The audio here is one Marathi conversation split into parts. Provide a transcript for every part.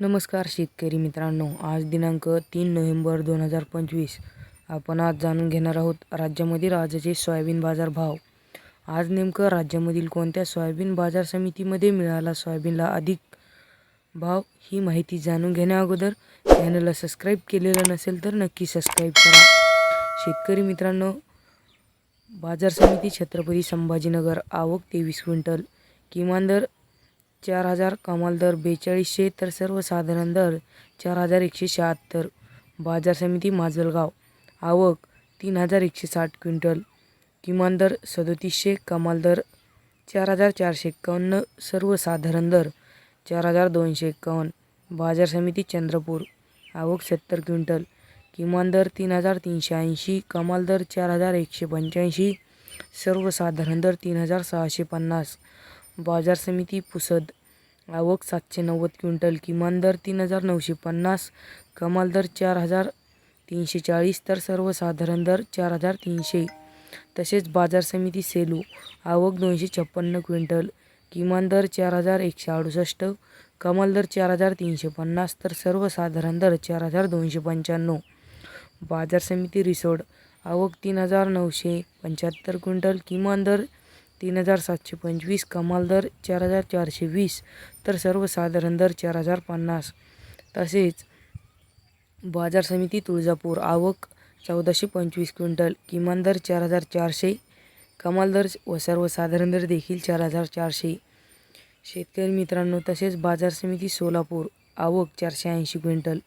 नमस्कार शेतकरी मित्रांनो आज दिनांक तीन नोव्हेंबर दोन हजार पंचवीस. आपण आज जाणून घेणार आहोत राज्यामधील आजचे सोयाबीन बाजार भाव. आज नेमकं राज्यामधील कोणत्या सोयाबीन बाजार समितीमध्ये मिळाला सोयाबीनला अधिक भाव ही माहिती जाणून घेण्याअगोदर चॅनलला सबस्क्राईब केलेलं नसेल तर नक्की सबस्क्राईब करा. शेतकरी मित्रांनो बाजार समिती छत्रपती संभाजीनगर आवक तेवीस क्विंटल किमान दर चार हजार कमाल दर बेचाळीसशे तर सर्वसाधारण दर चार हजार एकशे शहात्तर. बाजार समिती माजलगाव. आवक तीन हजार एकशे साठ क्विंटल. किमान दर सदोतीसशे कमाल दर चार हजार चारशे एक्कावन्न सर्वसाधारण दर चार हजार दोनशे एक्कावन्न बाजार समिती चंद्रपूर. आवक सत्तर क्विंटल. किमान दर तीन हजार तीनशे ऐंशी कमाल दर चार हजार एकशे पंच्याऐंशी. सर्वसाधारण दर तीन हजार सहाशे पन्नास. बाजार समिती पुसद. आवक सातशे नव्वद क्विंटल किमान दर तीन हजार नऊशे पन्नास कमाल दर चार हजार तीनशे चाळीस तर सर्वसाधारण दर चार हजार तीनशे. तसेच बाजार समिती सेलू आवक दोनशे छप्पन्न क्विंटल किमान दर चार हजार एकशे अडुसष्ट कमाल दर चार हजार तीनशे पन्नास तर सर्वसाधारण दर चार हजार दोनशे पंच्याण्णव. बाजार समिती रिसोड आवक तीन हजार नऊशे पंच्याहत्तर क्विंटल किमान दर तीन हजार सातशे पंचवीस कमाल दर चार हजार चारशे वीस तर सर्वसाधारण दर चार हजार पन्नास. तसेच बाजार समिती तुळजापूर आवक चौदाशे पंचवीस क्विंटल किमान दर चार हजार चारशे कमाल दर व सर्वसाधारण दर देखील चार हजार चारशे. शेतकरी मित्रांनो तसेच बाजार समिती सोलापूर आवक चारशे ऐंशी क्विंटल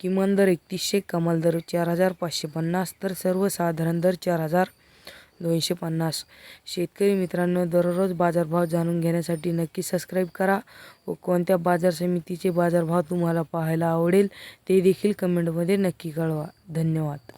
किमान दर एकतीसशे कमाल दर चार हजार पाचशे पन्नास तर सर्वसाधारण दर चार हजार दोनशे पन्नास. शेतकरी मित्रांनो दररोज बाजारभाव जाणून घेण्यासाठी नक्की सबस्क्राईब करा व कोणत्या बाजार समितीचे बाजारभाव तुम्हाला पाहायला आवडेल ते देखील कमेंटमध्ये नक्की कळवा. धन्यवाद.